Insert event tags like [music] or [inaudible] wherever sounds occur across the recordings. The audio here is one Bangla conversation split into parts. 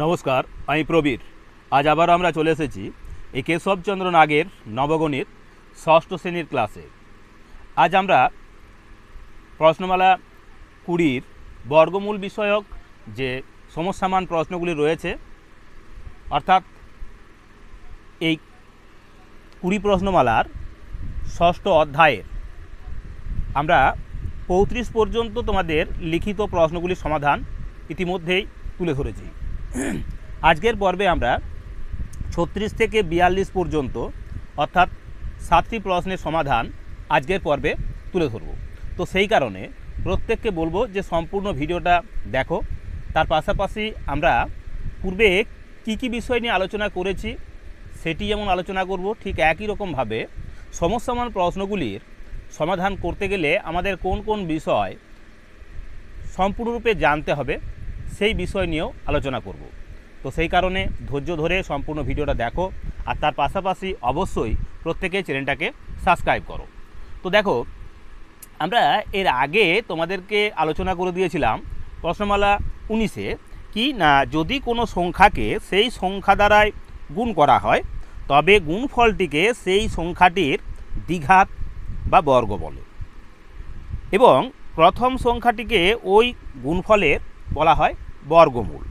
নমস্কার, আমি প্রবীর। আজ আবার আমরা চলে এসেছি এই কেশবচন্দ্র নাগের নবগণিত ষষ্ঠ শ্রেণির ক্লাসে। আজ আমরা প্রশ্নমালা কুড়ির বর্গমূল বিষয়ক যে সমস্যামান প্রশ্নগুলি রয়েছে, অর্থাৎ এই কুড়ি প্রশ্নমালার ষষ্ঠ অধ্যায়ের, আমরা পঁয়ত্রিশ পর্যন্ত তোমাদের লিখিত প্রশ্নগুলির সমাধান ইতিমধ্যেই তুলে ধরেছি। আজকের পর্বে আমরা ছত্রিশ থেকে বিয়াল্লিশ পর্যন্ত, অর্থাৎ সাতটি প্রশ্নের সমাধান আজকের পর্বে তুলে ধরব। তো সেই কারণে প্রত্যেককে বলব যে সম্পূর্ণ ভিডিওটা দেখো। তার পাশাপাশি আমরা পূর্বে কি কি বিষয় নিয়ে আলোচনা করেছি সেটি যেমন আলোচনা করব, ঠিক একই রকমভাবে সমস্যামান প্রশ্নগুলির সমাধান করতে গেলে আমাদের কোন কোন বিষয় সম্পূর্ণরূপে জানতে হবে সেই বিষয় নিয়েও আলোচনা করব। তো সেই কারণে ধৈর্য ধরে সম্পূর্ণ ভিডিওটা দেখো, আর তার পাশাপাশি অবশ্যই প্রত্যেকে চ্যানেলটাকে সাবস্ক্রাইব করো। তো দেখো, আমরা এর আগে তোমাদেরকে আলোচনা করে দিয়েছিলাম প্রশ্নমালা উনিশে কি না যদি কোনো সংখ্যাকে সেই সংখ্যা দ্বারাই গুণ করা হয়, তবে গুণফলটিকে সেই সংখ্যাটির দ্বিঘাত বা বর্গ বলে। এবং প্রথম সংখ্যাটিকে ওই গুণফলের বলা হয় বর্গমূল।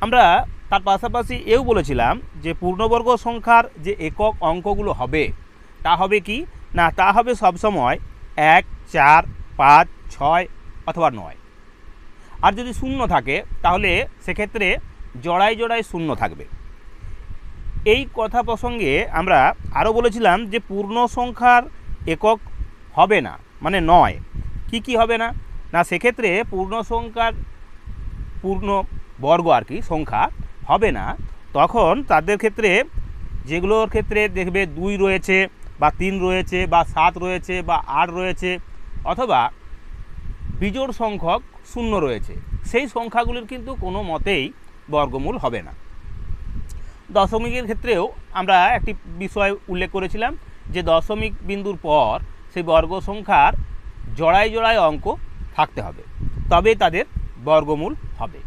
আমরা তার পাশাপাশি এও বলেছিলাম যে পূর্ণবর্গ সংখ্যার যে একক অঙ্কগুলো হবে, তা হবে কি? না, তা হবে সবসময় এক, চার, পাঁচ, ছয় অথবা নয়। আর যদি শূন্য থাকে, তাহলে সেক্ষেত্রে জড়াই জড়াই শূন্য থাকবে। এই কথা প্রসঙ্গে আমরা আরও বলেছিলাম যে পূর্ণ সংখ্যার একক হবে না মানে নয়। কি কি হবে না? না, সেক্ষেত্রে পূর্ণ সংখ্যার পূর্ণ বর্গ আর কি, সংখ্যা হবে না। তখন তাদের ক্ষেত্রে যেগুলোর ক্ষেত্রে দেখবে দুই রয়েছে বা তিন রয়েছে বা সাত রয়েছে বা আট রয়েছে অথবা বিজোড় সংখ্যক শূন্য রয়েছে, সেই সংখ্যাগুলির কিন্তু কোনো মতেই বর্গমূল হবে না। দশমিকের ক্ষেত্রেও আমরা একটি বিষয় উল্লেখ করেছিলাম যে দশমিক বিন্দুর পর সেই বর্গ সংখ্যার জোড়ায় জোড়ায় অঙ্ক থাকতে হবে। তবে তাদের বর্গমূল হবে।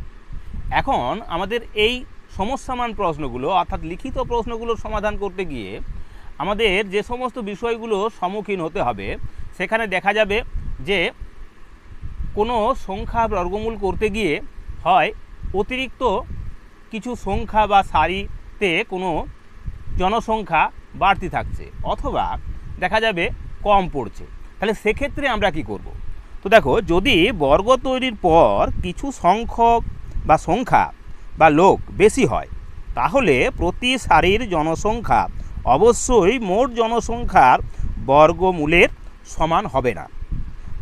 এখন আমাদের এই সমস্যামান প্রশ্নগুলো, অর্থাৎ লিখিত প্রশ্নগুলোর সমাধান করতে গিয়ে আমাদের যে সমস্ত বিষয়গুলো সম্মুখীন হতে হবে, সেখানে দেখা যাবে যে কোনো সংখ্যা বর্গমূল করতে গিয়ে হয় অতিরিক্ত কিছু সংখ্যা বা সারিতে কোনো জনসংখ্যা বাড়তি থাকছে, অথবা দেখা যাবে কম পড়ছে। তাহলে সেক্ষেত্রে আমরা কি করব? তো দেখো, যদি বর্গ তৈরির পর কিছু সংখ্যক বা সংখ্যা বা লোক বেশি হয়, তাহলে প্রতি সারির জনসংখ্যা অবশ্যই মোট জনসংখ্যার বর্গমূলের সমান হবে না।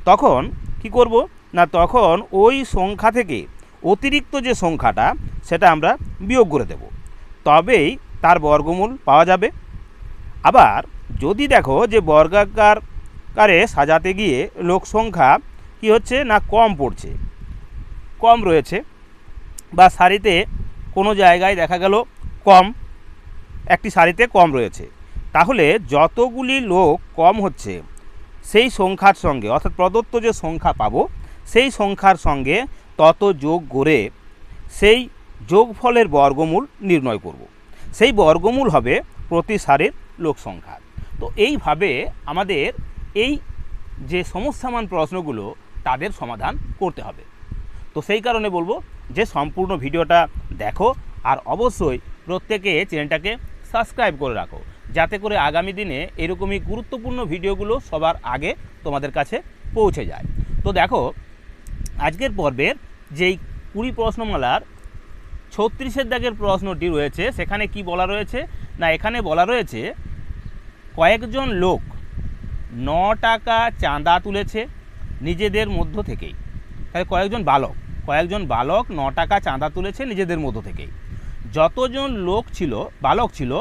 তখন কি করব? না, তখন ওই সংখ্যা থেকে অতিরিক্ত যে সংখ্যাটা, সেটা আমরা বিয়োগ করে দেব। তবেই তার বর্গমূল পাওয়া যাবে। আবার যদি দেখো যে বর্গাকার কারে সাজাতে গিয়ে লোক সংখ্যা কি হচ্ছে? না, কম পড়ছে। কম রয়েছে। বা শাড়িতে কোনো জায়গায় দেখা গেল কম, একটি শাড়িতে কম রয়েছে। তাহলে যতগুলি লোক কম হচ্ছে, সেই সংখ্যার সঙ্গে, অর্থাৎ প্রদত্ত যে সংখ্যা পাবো, সেই সংখ্যার সঙ্গে তত যোগ করে সেই যোগফলের বর্গমূল নির্ণয় করব। সেই বর্গমূল হবে প্রতি সারির লোক সংখ্যা। তো এইভাবে আমাদের এই যে সমস্যামান প্রশ্নগুলো তাদের সমাধান করতে হবে। তো সেই কারণে বলব যে সম্পূর্ণ ভিডিওটা দেখো আর অবশ্যই প্রত্যেকে চ্যানেলটাকে সাবস্ক্রাইব করে রাখো, যাতে করে আগামী দিনে এরকমই গুরুত্বপূর্ণ ভিডিওগুলো সবার আগে তোমাদের কাছে পৌঁছে যায়। তো দেখো, আজকের পর্বের যেই কুড়ি প্রশ্নমালার ছত্রিশের দাগের প্রশ্নটি রয়েছে, সেখানে কি বলা রয়েছে? না, এখানে বলা রয়েছে, কয়েকজন লোক ন টাকা চাঁদা তুলেছে নিজেদের মধ্য থেকেই। তাহলে কয়েকজন বালক কয়েকজন বালক ন টাকা চাঁদা তুলেছে নিজেদের মধ্য থেকেই। যতজন লোক ছিল, বালক ছিল,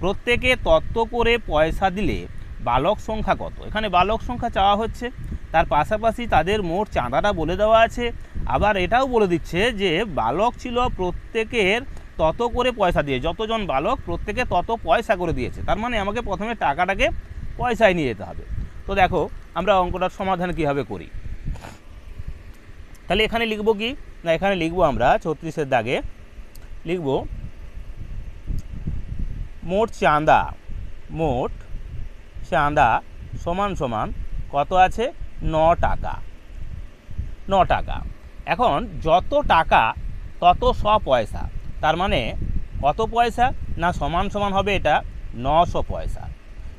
প্রত্যেকে তত্ত্ব করে পয়সা দিলে বালক সংখ্যা কত? এখানে বালক সংখ্যা চাওয়া হচ্ছে। তার পাশাপাশি তাদের মোট চাঁদাটা বলে দেওয়া আছে। আবার এটাও বলে দিচ্ছে যে, বালক ছিল প্রত্যেকের তত করে পয়সা দিয়ে। যতজন বালক, প্রত্যেকে তত পয়সা করে দিয়েছে। তার মানে আমাকে প্রথমে টাকাটাকে পয়সায় নিয়ে যেতে হবে। তো দেখো আমরা অঙ্কটার সমাধান কীভাবে করি? তাহলে এখানে লিখব কি? না, এখানে লিখব আমরা ছত্রিশের দাগে লিখব মোট চাঁদা মোট চাঁদা সমান সমান কত আছে? ন টাকা। ন টাকা। এখন যত টাকা, তত শ পয়সা তার মানে কত পয়সা? না, সমান সমান হবে এটা নশো পয়সা।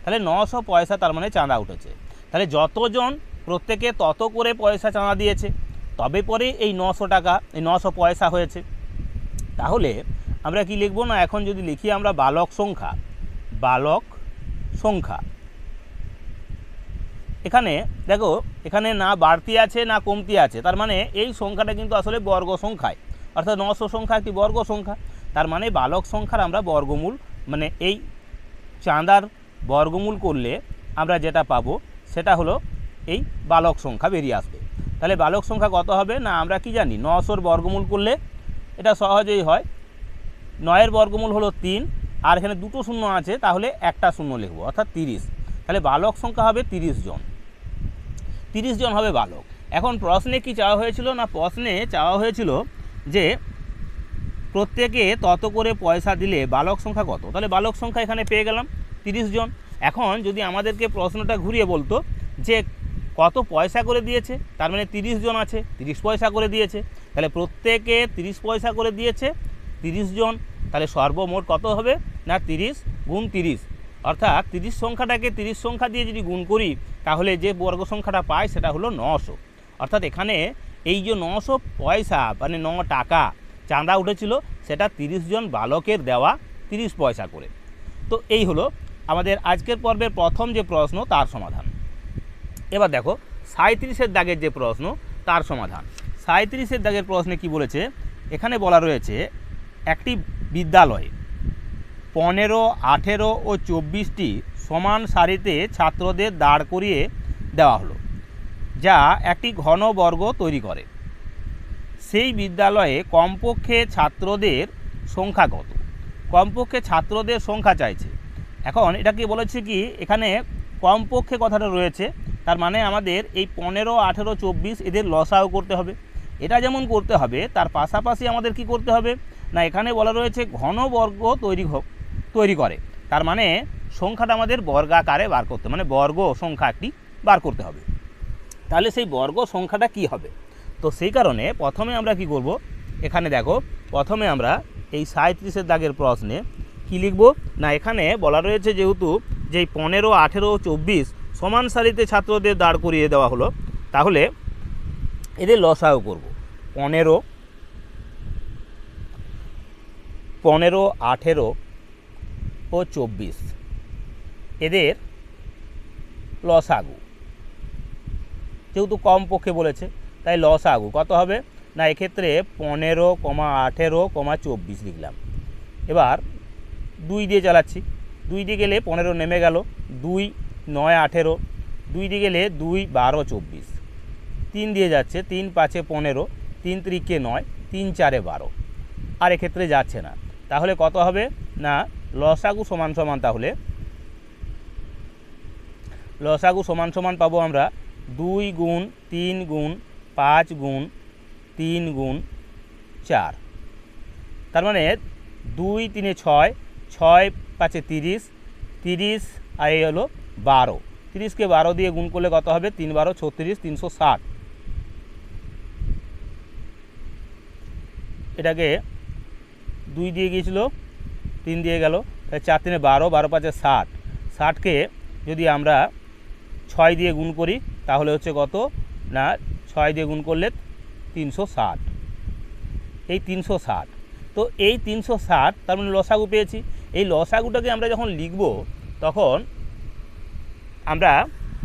তাহলে নশো পয়সা তার মানে চাঁদা উঠেছে। তাহলে যতজন প্রত্যেকে তত করে পয়সা চাঁদা দিয়েছে, তবে পরে এই নশো টাকা, এই নশো পয়সা হয়েছে। তাহলে আমরা কি লিখব না, এখন যদি লিখি আমরা বালক সংখ্যা বালক সংখ্যা। এখানে দেখো, এখানে না বাড়তি আছে, না কমতি আছে, তার মানে এই সংখ্যাটা কিন্তু আসলে বর্গ সংখ্যায়, অর্থাৎ নশো সংখ্যা একটি বর্গ সংখ্যা, তার মানে বালক সংখ্যার আমরা বর্গমূল মানে এই চাঁদার বর্গমূল করলে আমরা যেটা পাবো সেটা হলো এই বালক সংখ্যা বেরিয়ে আসবে। তাহলে বালক সংখ্যা কত হবে? না, আমরা কি জানি? নশোর বর্গমূল করলে এটা সহজেই হয়। নয়ের বর্গমূল হলো তিন, আর এখানে দুটো শূন্য আছে, তাহলে একটা শূন্য লিখব, অর্থাৎ তিরিশ। তাহলে বালক সংখ্যা হবে তিরিশ জন। তিরিশ জন হবে বালক। এখন প্রশ্নে কি চাওয়া হয়েছিল? না, প্রশ্নে চাওয়া হয়েছিল যে প্রত্যেকে তত করে পয়সা দিলে বালক সংখ্যা কত? তাহলে বালক সংখ্যা এখানে পেয়ে গেলাম তিরিশ জন। এখন যদি আমাদেরকে প্রশ্নটা ঘুরিয়ে বলতো যে কত পয়সা করে দিয়েছে, তার মানে তিরিশ জন আছে, তিরিশ পয়সা করে দিয়েছে, তাহলে প্রত্যেকে তিরিশ পয়সা করে দিয়েছে, তিরিশ জন, তাহলে সর্বমোট কত হবে? না, তিরিশ গুণ তিরিশ। অর্থাৎ তিরিশ সংখ্যাটাকে তিরিশ সংখ্যা দিয়ে যদি গুণ করি, তাহলে যে বর্গ সংখ্যাটা পাই সেটা হলো নশো। অর্থাৎ এখানে এই যে নশো পয়সা মানে ন টাকা, চাঁদা উঠেছিল, সেটা তিরিশ জন বালকের দেওয়া তিরিশ পয়সা করে। তো এই হলো আমাদের আজকের পর্বের প্রথম যে প্রশ্ন, তার সমাধান। এবার দেখো সাঁত্রিশের দাগের যে প্রশ্ন, তার সমাধান। সাঁত্রিশের দাগের প্রশ্নে কি বলেছে? এখানে বলা রয়েছে, একটি বিদ্যালয়ে পনেরো, আঠেরো ও চব্বিশটি সমান সারিতে ছাত্রদের দাঁড় করিয়ে দেওয়া হলো, যা একটি ঘন বর্গ তৈরি করে। সেই বিদ্যালয়ে কমপক্ষে ছাত্রদের সংখ্যা কত? কমপক্ষে ছাত্রদের সংখ্যা চাইছে। এখন এটাকে বলেছে কি, এখানে কমপক্ষে কথাটা রয়েছে, তার মানে আমাদের এই পনেরো, আঠেরো, চব্বিশ এদের লসাও করতে হবে। এটা যেমন করতে হবে, তার পাশাপাশি আমাদের কি করতে হবে? না, এখানে বলা রয়েছে ঘন বর্গ তৈরি তৈরি করে। তার মানে সংখ্যাটা আমাদের বর্গাকারে বার করতে মানে বর্গ সংখ্যা একটি বার করতে হবে। তাহলে সেই বর্গ সংখ্যাটা কি হবে? তো সেই কারণে প্রথমে আমরা কি করব? এখানে দেখো, প্রথমে আমরা এই সাঁত্রিশের দাগের প্রশ্নে কি লিখব? না, এখানে বলা রয়েছে যেহেতু যে পনেরো, আঠেরো, চব্বিশ সমান সারিতে ছাত্রদের দাঁড় করিয়ে দেওয়া হলো, তাহলে এদের লসাও করব। পনেরো পনেরো, আঠেরো ও চব্বিশ, এদের লসাগু। যেহেতু কম পক্ষে বলেছে, তাই লসাগু। কত হবে? না, এক্ষেত্রে পনেরো, কমা আঠেরো, কমা চব্বিশ লিখলাম। এবার দুই দিয়ে চালাচ্ছি দুই দিয়ে গেলে পনেরো নেমে গেল। দুই, নয়, আঠেরো। দুই দিয়ে গেলে দুই, বারো, চব্বিশ। তিন দিয়ে যাচ্ছে, তিন পাঁচে পনেরো। তিন ত্রিকে নয়, তিন চারে বারো। আর এক্ষেত্রে যাচ্ছে না। তাহলে কত হবে? না, লসাগু সমান সমান তাহলে লসাগু সমান সমান পাবো আমরা দুই গুণ তিন গুণ পাঁচ গুণ তিন গুণ চার। তার মানে দুই, তিনে ছয় ছয় পাঁচে তিরিশ তিরিশ, আর এই হলো বারো। তিরিশকে বারো দিয়ে গুণ করলে কত হবে? তিন বারো, ছত্রিশ, তিনশো ষাট। এটাকে দুই দিয়ে গিয়েছিল, তিন দিয়ে গেল। তাহলে চার তিনে বারো বারো পাঁচে ষাট। ষাটকে যদি আমরা ছয় দিয়ে গুণ করি, তাহলে হচ্ছে কত? না, ছয় দিয়ে গুণ করলে তিনশো ষাট। এই তিনশো ষাট। তো এই তিনশো ষাট, তার মানে লসাগু পেয়েছি। এই লসাগুটাকে আমরা যখন লিখব, তখন আমরা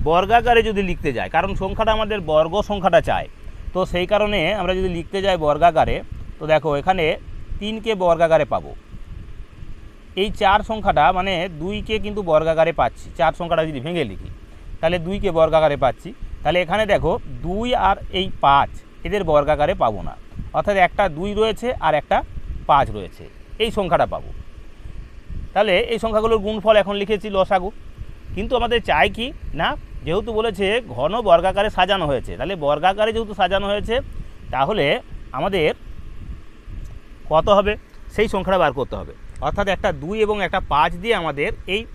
বর্গাকারে যদি লিখতে যাই, কারণ সংখ্যাটা আমাদের বর্গ সংখ্যাটা চায় তো সেই কারণে আমরা যদি লিখতে যাই বর্গাকারে, তো দেখো এখানে তিনকে বর্গাকারে পাবো। এই চার সংখ্যাটা মানে দুইকে কিন্তু বর্গাকারে পাচ্ছি, চার সংখ্যাটা যদি ভেঙে লিখি, তাহলে দুইকে বর্গাকারে পাচ্ছি, তাহলে এখানে দেখো দুই আর এই পাঁচ, এদের বর্গাকারে পাবো না। অর্থাৎ একটা দুই রয়েছে আর একটা পাঁচ রয়েছে, এই সংখ্যাটা পাবো। তাহলে এই সংখ্যাগুলোর গুণফল এখন লিখেছি লসাগু। কিন্তু আমাদের চাই কি? না, যেহেতু বলেছে ঘন বর্গাকারে সাজানো হয়েছে। তাহলে বর্গাকারে যেহেতু সাজানো হয়েছে, তাহলে আমাদের কত হবে? সেই সংখ্যাটা বার করতে হবে। অর্থাৎ একটা দুই এবং একটা পাঁচ দিয়ে আমাদের এই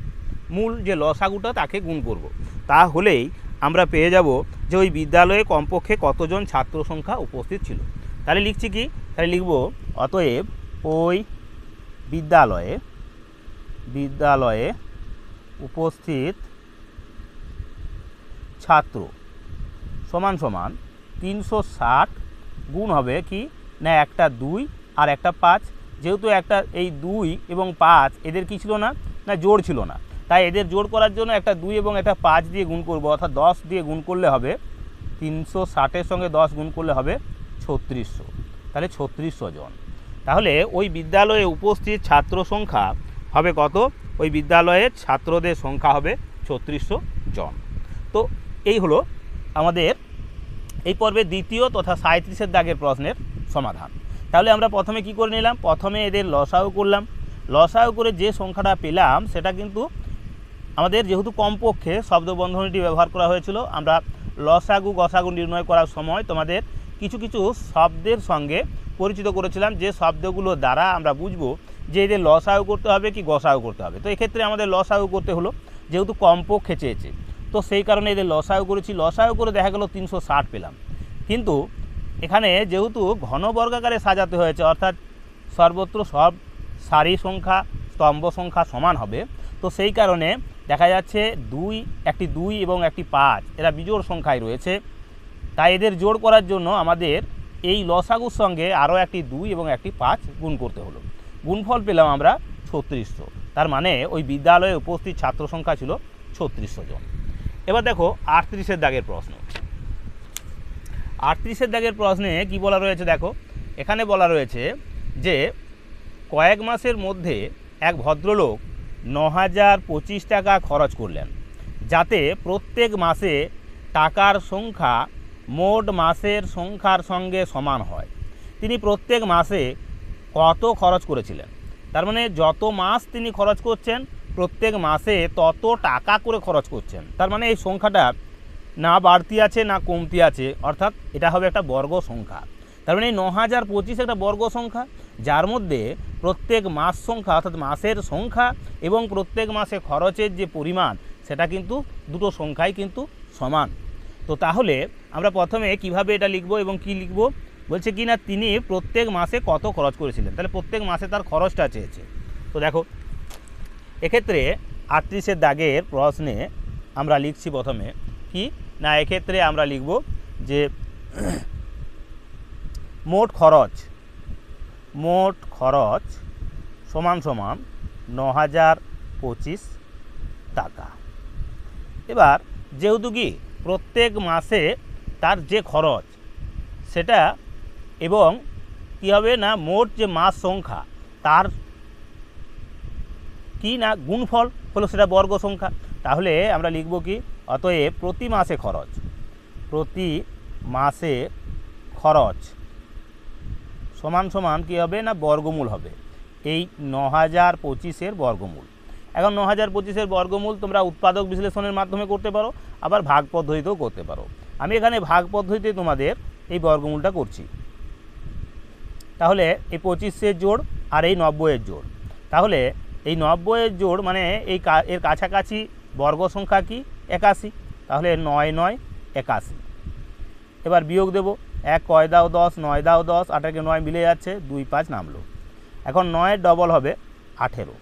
মূল যে লসাগুটা, তাকে গুণ করব। তাহলেই আমরা পেয়ে যাব যে ওই বিদ্যালয়ে কমপক্ষে কতজন ছাত্র সংখ্যা উপস্থিত ছিল। তাহলে লিখছি কি? তাহলে লিখব, অতএব ওই বিদ্যালয়ে বিদ্যালয়ে উপস্থিত ছাত্র। সমান সমান তিনশো ষাট গুণ হবে কি? না, একটা দুই আর একটা পাঁচ। যেহেতু একটা এই দুই এবং পাঁচ এদের কি ছিল না? না, জোড় ছিল না। তাই এদের জোড় করার জন্য একটা দুই এবং একটা পাঁচ দিয়ে গুণ করব, অর্থাৎ দশ দিয়ে গুণ করলে হবে তিনশো ষাটের সঙ্গে দশ গুণ করলে হবে ছত্রিশশো। তাহলে ছত্রিশশো জন। তাহলে ওই বিদ্যালয়ে উপস্থিত ছাত্র সংখ্যা হবে কত? ওই বিদ্যালয়ের ছাত্রদের সংখ্যা হবে ছত্রিশশো জন। তো এই হলো আমাদের এই পর্বের দ্বিতীয় তথা সাঁত্রিশের দাগের প্রশ্নের সমাধান। তাহলে আমরা প্রথমে কি করে নিলাম? প্রথমে এদের লসাও করলাম। লসাও করে যে সংখ্যাটা পেলাম, সেটা কিন্তু আমাদের যেহেতু কমপক্ষে শব্দবন্ধনীটি ব্যবহার করা হয়েছিল, আমরা লসাগু গসাগু নির্ণয় করার সময় তোমাদের কিছু কিছু শব্দের সঙ্গে পরিচিত করেছিলাম। যে শব্দগুলো দ্বারা আমরা বুঝব যে এদের লসাগু করতে হবে কি গসাগু করতে হবে। তো এক্ষেত্রে আমাদের লসাগু করতে হলো, যেহেতু কমপক্ষে চেয়েছে। তো সেই কারণে এদের লসাগু করেছি লসাগু করে দেখা গেল তিনশো পেলাম। কিন্তু এখানে যেহেতু ঘন বর্গাকারে সাজাতে হয়েছে, অর্থাৎ সর্বত্র সব সারি সংখ্যা, স্তম্ভ সংখ্যা সমান হবে, তো সেই কারণে দেখা যাচ্ছে দুই, একটি দুই এবং একটি পাঁচ, এরা বিজোড় সংখ্যায় রয়েছে। তাই এদের জোড় করার জন্য আমাদের এই লসাগুর সঙ্গে আরও একটি দুই এবং একটি পাঁচ গুণ করতে হলো। গুণফল পেলাম আমরা ছত্রিশশো। তার মানে ওই বিদ্যালয়ে উপস্থিত ছাত্র সংখ্যা ছিল ছত্রিশশো জন। এবার দেখো আটত্রিশের দাগের প্রশ্ন। আটত্রিশের দাগের প্রশ্নে কি বলা রয়েছে দেখো? এখানে বলা রয়েছে যে কয়েক মাসের মধ্যে এক ভদ্রলোক ন হাজার পঁচিশ টাকা খরচ করলেন, যাতে প্রত্যেক মাসে টাকার সংখ্যা মোট মাসের সংখ্যার সঙ্গে সমান হয়। তিনি প্রত্যেক মাসে কত খরচ করেছিলেন? তার মানে যত মাস তিনি খরচ করছেন, প্রত্যেক মাসে তত টাকা করে খরচ করছেন। তার মানে এই সংখ্যাটা না বাড়তি আছে, না কমতি আছে, অর্থাৎ এটা হবে একটা বর্গ সংখ্যা। তার মানে এই ন হাজার পঁচিশ একটা বর্গ সংখ্যা, যার মধ্যে প্রত্যেক মাস সংখ্যা, অর্থাৎ মাসের সংখ্যা এবং প্রত্যেক মাসে খরচের যে পরিমাণ, সেটা কিন্তু দুটো সংখ্যাই কিন্তু সমান। তো তাহলে আমরা প্রথমে কীভাবে এটা লিখব এবং কি লিখব? বলছে কি না, তিনি প্রত্যেক মাসে কত খরচ করেছিলেন? তাহলে প্রত্যেক মাসে তার খরচটা চেয়েছে। তো দেখো, এক্ষেত্রে আটত্রিশের দাগের প্রশ্নে আমরা লিখছি প্রথমে কি? না, এক্ষেত্রে আমরা লিখব যে [clears throat] মোট খরচ মোট খরচ সমান সমান ন হাজার পঁচিশ টাকা। এবার, যেহেতু কি, প্রত্যেক মাসে তার যে খরচ, সেটা এবং কী হবে না, মোট যে মাস সংখ্যা, তার কি না গুণফল হলো সেটা বর্গ সংখ্যা, তাহলে আমরা লিখব কি, অতএব প্রতি মাসে খরচ, প্রতি মাসে খরচ সমান সমান কী হবে না, বর্গমূল হবে, এই ন হাজার পঁচিশের বর্গমূল। এখন ন হাজার পঁচিশের বর্গমূল তোমরা উৎপাদক বিশ্লেষণের মাধ্যমে করতে পারো, আবার ভাগ পদ্ধতিতেও করতে পারো। আমি এখানে ভাগ পদ্ধতিতে তোমাদের এই বর্গমূলটা করছি। তাহলে এই পঁচিশের জোড় আর এই নব্বইয়ের জোড়। তাহলে এই নব্বইয়ের জোড় মানে এই এর কাছাকাছি বর্গ সংখ্যা কি? একাশি। তাহলে নয় নয় একাশি। এবার বিয়োগ দেব। এক কয় দাও দশ, নয় দাও দশ, আটাকে নয় মিলে যাচ্ছে, দুই পাঁচ নামলো। এখন নয়ের ডবল হবে আঠেরো।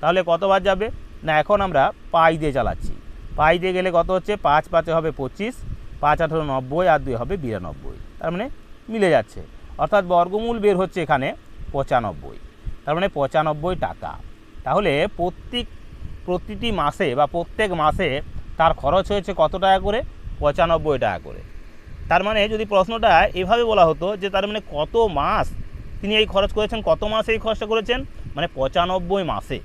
তাহলে কতবার যাবে? না, এখন আমরা পাই দিয়ে চালাচ্ছি। পাই দিয়ে গেলে কত হচ্ছে? পাঁচ পাঁচে হবে পঁচিশ, পাঁচ আঠেরো নব্বই, আর দুই হবে বিরানব্বই। তার মানে মিলে যাচ্ছে। অর্থাৎ বর্গমূল বের হচ্ছে এখানে পঁচানব্বই। তার মানে পঁচানব্বই টাকা। তাহলে প্রত্যেক, প্রতিটি মাসে বা প্রত্যেক মাসে তার খরচ হয়েছে কত টাকা করে? পঁচানব্বই টাকা করে। তার মানে যদি প্রশ্নটা এভাবে বলা হতো যে তার মানে কত মাস তিনি এই খরচ করেছেন, কত মাসে এই খরচটা করেছেন? মানে পঁচানব্বই মাসে।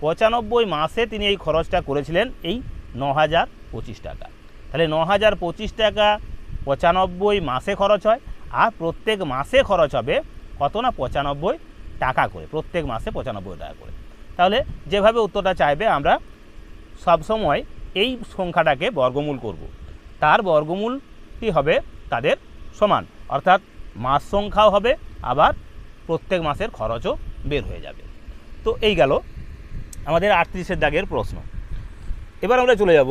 পঁচানব্বই মাসে তিনি এই খরচটা করেছিলেন এই ন হাজার পঁচিশ টাকা। তাহলে ন হাজার পঁচিশ টাকা পঁচানব্বই মাসে খরচ হয় আর প্রত্যেক মাসে খরচ হবে কত না পঁচানব্বই টাকা করে, প্রত্যেক মাসে পঁচানব্বই টাকা করে। তাহলে যেভাবে উত্তরটা চাইবে আমরা সবসময় এই সংখ্যাটাকে বর্গমূল করব। তার বর্গমূলটি হবে তাদের সমান, অর্থাৎ মাস সংখ্যাও হবে, আবার প্রত্যেক মাসের খরচও বের হয়ে যাবে। তো এই গেল আমাদের আটত্রিশের দাগের প্রশ্ন। এবার আমরা চলে যাব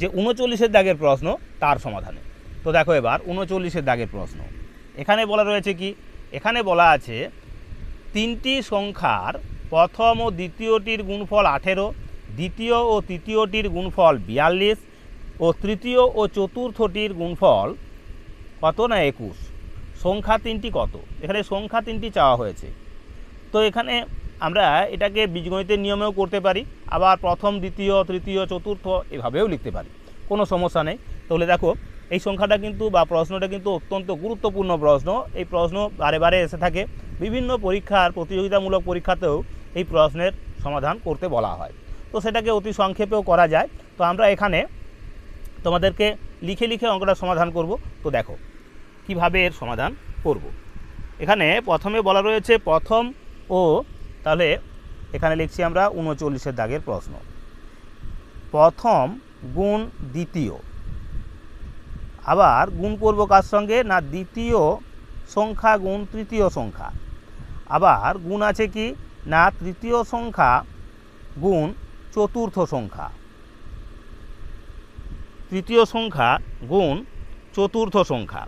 যে উনচল্লিশের দাগের প্রশ্ন তার সমাধানে। তো দেখো এবার উনচল্লিশের দাগের প্রশ্ন। এখানে বলা রয়েছে কি? এখানে বলা আছে, তিনটি সংখ্যার প্রথম ও দ্বিতীয়টির গুণফল আঠেরো, দ্বিতীয় ও তৃতীয়টির গুণফল বিয়াল্লিশ, ও তৃতীয় ও চতুর্থটির গুণফল কত না একুশ? সংখ্যা তিনটি কত? এখানে সংখ্যা তিনটি চাওয়া হয়েছে। তো এখানে আমরা এটাকে বীজগণিতের নিয়মেও করতে পারি, আবার প্রথম, দ্বিতীয়, তৃতীয়, চতুর্থ এভাবেও লিখতে পারি। কোনো সমস্যা নেই। তাহলে দেখো এই সংখ্যাটা কিন্তু বা প্রশ্নটা কিন্তু অত্যন্ত গুরুত্বপূর্ণ প্রশ্ন। এই প্রশ্ন বারে বারে এসে থাকে। বিভিন্ন পরীক্ষার প্রতিযোগিতামূলক পরীক্ষাতেও এই প্রশ্নের সমাধান করতে বলা হয়। তো সেটাকে অতি সংক্ষেপেও করা যায়। তো আমরা এখানে তোমাদেরকে লিখে লিখে অঙ্কটা সমাধান করব। তো দেখো, কীভাবে এর সমাধান করব? এখানে প্রথমে বলা রয়েছে, প্রথম ও তাহলে এখানে লিখছি আমরা উনচল্লিশের দাগের প্রশ্ন। প্রথম গুণ দ্বিতীয়। আবার গুণ করব কার সঙ্গে? না দ্বিতীয় সংখ্যা গুণ তৃতীয় সংখ্যা। আবার গুণ আছে কি? না তৃতীয় সংখ্যা গুণ চতুর্থ সংখ্যা। তৃতীয় সংখ্যা গুণ চতুর্থ সংখ্যা।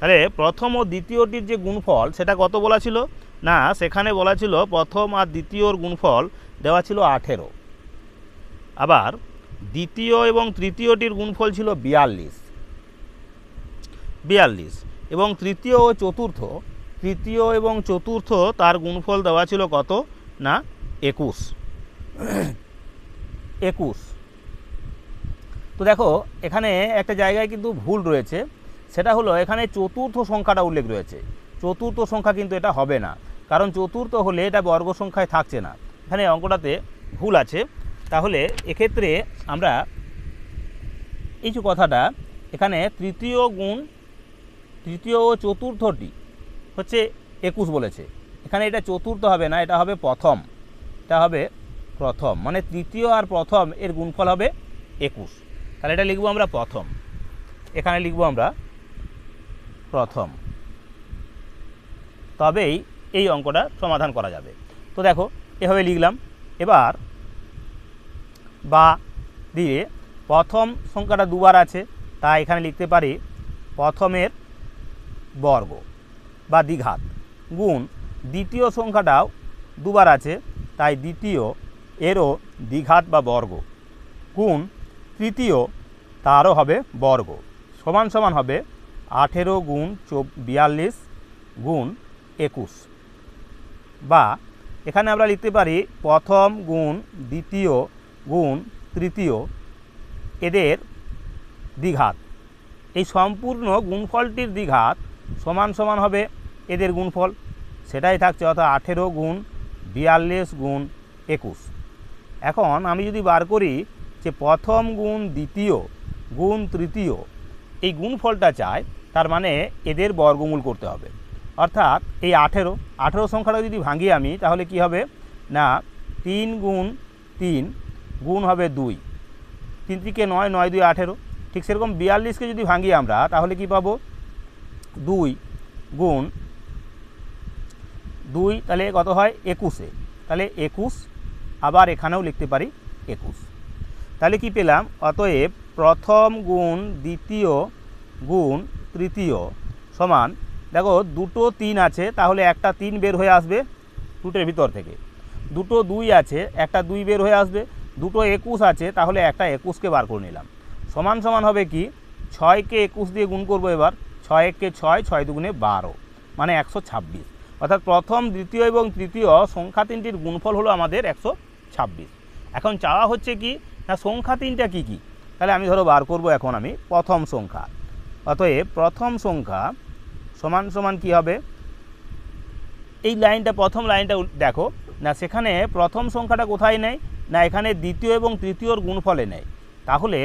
তাহলে প্রথম ও দ্বিতীয়টির যে গুণফল, সেটা কত বলা ছিল? না, সেখানে বলা ছিল প্রথম আর দ্বিতীয়র গুণফল দেওয়া ছিল আঠেরো। আবার দ্বিতীয় এবং তৃতীয়টির গুণফল ছিল বিয়াল্লিশ। বিয়াল্লিশ। এবং তৃতীয় ও চতুর্থ, তৃতীয় এবং চতুর্থ তার গুণফল দেওয়া ছিল কত? না, একুশ। একুশ। তো দেখো, এখানে একটা জায়গায় কিন্তু ভুল রয়েছে। সেটা হলো, এখানে চতুর্থ সংখ্যাটা উল্লেখ রয়েছে। চতুর্থ সংখ্যা কিন্তু এটা হবে না। কারণ চতুর্থ হলে এটা বর্গ সংখ্যায় থাকছে না। এখানে অঙ্কটাতে ভুল আছে। তাহলে এক্ষেত্রে আমরা যে কথাটা, এখানে তৃতীয় গুণ তৃতীয় ও চতুর্থটি হচ্ছে একুশ বলেছে। এখানে এটা চতুর্থ হবে না, এটা হবে প্রথম। এটা হবে প্রথম মানে তৃতীয় আর প্রথম এর গুণফল হবে একুশ। তাহলে এটা লিখব আমরা প্রথম। এখানে লিখব আমরা প্রথম। তবেই এই অঙ্কটা সমাধান করা যাবে। তো দেখো, এভাবে লিখলাম। এবার বা দিয়ে প্রথম সংখ্যাটা দুবার আছে, তা এখানে লিখতে পারি প্রথমের বর্গ বা দ্বিঘাত। গুণ দ্বিতীয় সংখ্যাটাও দুবার আছে, তাই দ্বিতীয় এরও দ্বিঘাত বা বর্গ। গুণ তৃতীয় তারও হবে বর্গ। সমান সমান হবে আঠেরো গুণ চব বিয়াল্লিশ গুণ একুশ। বা এখানে আমরা লিখতে পারি প্রথম গুণ দ্বিতীয় গুণ তৃতীয় এদের দ্বিঘাত। এই সম্পূর্ণ গুণফলটির দ্বিঘাত সমান সমান হবে এদের গুণফল। সেটাই থাকছে অর্থাৎ আঠেরো গুণ বিয়াল্লিশ গুণ একুশ। এখন আমি যদি বার করি যে প্রথম গুণ দ্বিতীয় গুণ তৃতীয়, এই গুণফলটা চাই, তার মানে এদের বর্গমূল করতে হবে। অর্থাৎ এই আঠেরো আঠেরো সংখ্যাটা যদি ভাঙি আমি, তাহলে কি হবে? না, তিন গুণ তিন গুণ হবে দুই। তিন থেকে নয় নয় দুই আঠেরো। ঠিক সেরকম বিয়াল্লিশকে যদি ভাঙি আমরা, তাহলে কি পাবো? দুই গুণ দুই, তাহলে কত হয়? একুশে। তাহলে একুশ, আবার এখানেও লিখতে পারি একুশ। তাহলে কি পেলাম? অতএব প্রথম গুণ দ্বিতীয় গুণ তৃতীয় সমান, দেখো দুটো তিন আছে, তাহলে একটা তিন বের হয়ে আসবে দুটোর ভিতর থেকে। দুটো দুই আছে, একটা দুই বের হয়ে আসবে। দুটো একুশ আছে, তাহলে একটা একুশকে বার করে নিলাম। সমান সমান হবে কি? ছয়কে একুশ দিয়ে গুণ করব এবার। ছয় এককে ছয় ছয় দুগুণে বারো মানে একশো ছাব্বিশ। অর্থাৎ প্রথম, দ্বিতীয় এবং তৃতীয় সংখ্যা তিনটির গুণফল হলো আমাদের একশো ছাব্বিশ। এখন চাওয়া হচ্ছে কি, না সংখ্যা তিনটা কি কি? তাহলে আমি ধরো বার করব এখন আমি প্রথম সংখ্যা। অতএব প্রথম সংখ্যা সমান সমান কি হবে? এই লাইনটা, প্রথম লাইনটা দেখো, না সেখানে প্রথম সংখ্যাটা কোথায় নেয়? না এখানে দ্বিতীয় এবং তৃতীয়র গুণফলে নেয়। তাহলে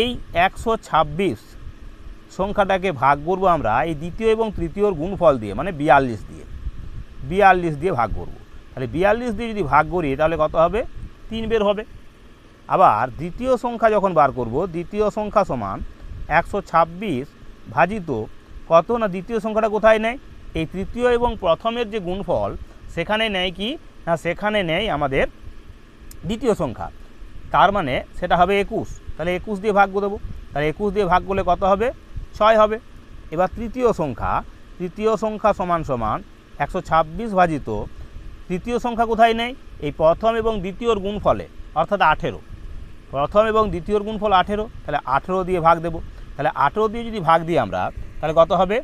এই একশো ছাব্বিশ সংখ্যাটাকে ভাগ করব আমরা এই দ্বিতীয় এবং তৃতীয়র গুণফল দিয়ে মানে বিয়াল্লিশ দিয়ে। বিয়াল্লিশ দিয়ে ভাগ করব। তাহলে বিয়াল্লিশ দিয়ে যদি ভাগ করি, তাহলে কত হবে? তিন বের হবে। আবার দ্বিতীয় সংখ্যা যখন বার করব, দ্বিতীয় সংখ্যা সমান একশো ছাব্বিশ ভাজিত কত? না দ্বিতীয় সংখ্যাটা কোথায় নেয়? এই তৃতীয় এবং প্রথমের যে গুণফল, সেখানে নেয় কি? না, সেখানে নেয় আমাদের দ্বিতীয় সংখ্যা। তার মানে সেটা হবে একুশ। তাহলে একুশ দিয়ে ভাগ করে দেবো। তাহলে একুশ দিয়ে ভাগ করলে কত হবে? ছয় হবে। এবার তৃতীয় সংখ্যা তৃতীয় সংখ্যা সমান সমান একশো ছাব্বিশ ভাজিত তৃতীয় সংখ্যা কোথায় নেই? এই প্রথম এবং দ্বিতীয়র গুণফলে, অর্থাৎ আঠেরো। প্রথম এবং দ্বিতীয়র গুণফল আঠেরো, তাহলে আঠেরো দিয়ে ভাগ দেবো। তাহলে আঠেরো দিয়ে যদি ভাগ দিই আমরা, তাহলে কত হবে?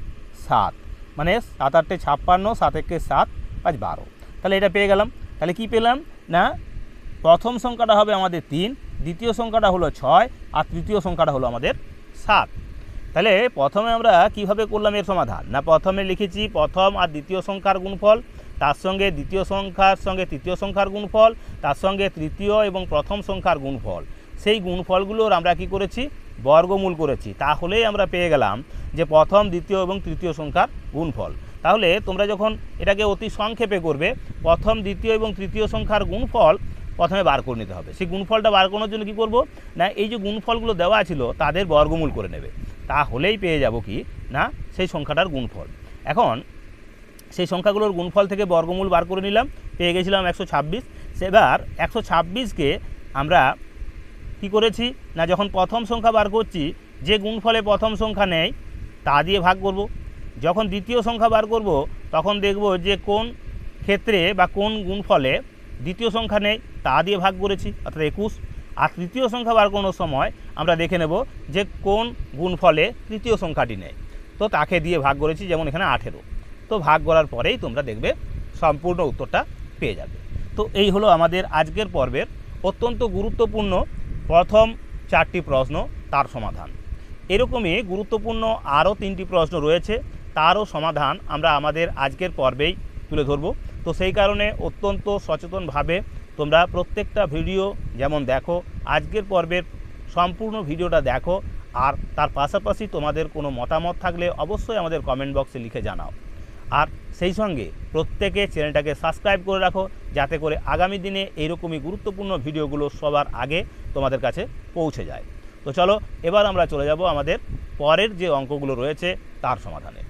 সাত। মানে সাত আটটে ছাপ্পান্ন, সাত একে সাত, পাঁচ বারো। তাহলে এটা পেয়ে গেলাম। তাহলে কি পেলাম? না, প্রথম সংখ্যাটা হবে আমাদের তিন, দ্বিতীয় সংখ্যাটা হলো ছয়, আর তৃতীয় সংখ্যাটা হলো আমাদের সাত। তাহলে প্রথমে আমরা কীভাবে করলাম এর সমাধান? না, প্রথমে লিখেছি প্রথম আর দ্বিতীয় সংখ্যার গুণফল, তার সঙ্গে দ্বিতীয় সংখ্যার সঙ্গে তৃতীয় সংখ্যার গুণফল, তার সঙ্গে তৃতীয় এবং প্রথম সংখ্যার গুণফল। সেই গুণফলগুলোর আমরা কি করেছি? বর্গমূল করেছি। তাহলেই আমরা পেয়ে গেলাম যে প্রথম, দ্বিতীয় এবং তৃতীয় সংখ্যার গুণফল। তাহলে তোমরা যখন এটাকে অতি সংক্ষেপে করবে, প্রথম, দ্বিতীয় এবং তৃতীয় সংখ্যার গুণফল প্রথমে বার করে নিতে হবে। সেই গুণফলটা বার করানোর জন্য কী করব? না, এই যে গুণফলগুলো দেওয়া ছিল, তাদের বর্গমূল করে নেবে। তাহলেই পেয়ে যাব কি? না, সেই সংখ্যাটার গুণফল। এখন সেই সংখ্যাগুলোর গুণফল থেকে বর্গমূল বার করে নিলাম, পেয়ে গেছিলাম একশো ছাব্বিশ। সেবার একশো ছাব্বিশকে আমরা কি করেছি? না, যখন প্রথম সংখ্যা বার করছি, যে গুণফলে প্রথম সংখ্যা নেই, তা দিয়ে ভাগ করব। যখন দ্বিতীয় সংখ্যা বার করব, তখন দেখব যে কোন ক্ষেত্রে বা কোন গুণফলে দ্বিতীয় সংখ্যা নেই, তা দিয়ে ভাগ করেছি, অর্থাৎ একুশ। আর তৃতীয় সংখ্যা বার করানোর সময় আমরা দেখে নেব যে কোন গুণফলে তৃতীয় সংখ্যাটি নেয়। তো তাকে দিয়ে ভাগ করেছি যেমন এখানে আঠেরো। তো ভাগ করার পরেই তোমরা দেখবে সম্পূর্ণ উত্তরটা পেয়ে যাবে। তো এই হলো আমাদের আজকের পর্বের অত্যন্ত গুরুত্বপূর্ণ প্রথম চারটি প্রশ্ন, তার সমাধান। এরকমই গুরুত্বপূর্ণ আরও তিনটি প্রশ্ন রয়েছে, তারও সমাধান আমরা আমাদের আজকের পর্বেই তুলে ধরব। তো সেই কারণে অত্যন্ত সচেতনভাবে তোমরা প্রত্যেকটা ভিডিও যেমন দেখো, আজকের পর্বের সম্পূর্ণ ভিডিওটা দেখো, আর তার পাশাপাশি তোমাদের কোনো মতামত থাকলে অবশ্যই আমাদের কমেন্ট বক্সে লিখে জানাও। আর সেই সঙ্গে প্রত্যেকে চ্যানেলটাকে সাবস্ক্রাইব করে রাখো, যাতে করে আগামী দিনে এইরকমই গুরুত্বপূর্ণ ভিডিওগুলো সবার আগে তোমাদের কাছে পৌঁছে যায়। তো চলো, এবার আমরা চলে যাব আমাদের পরের যে অঙ্কগুলো রয়েছে, তার সমাধানে।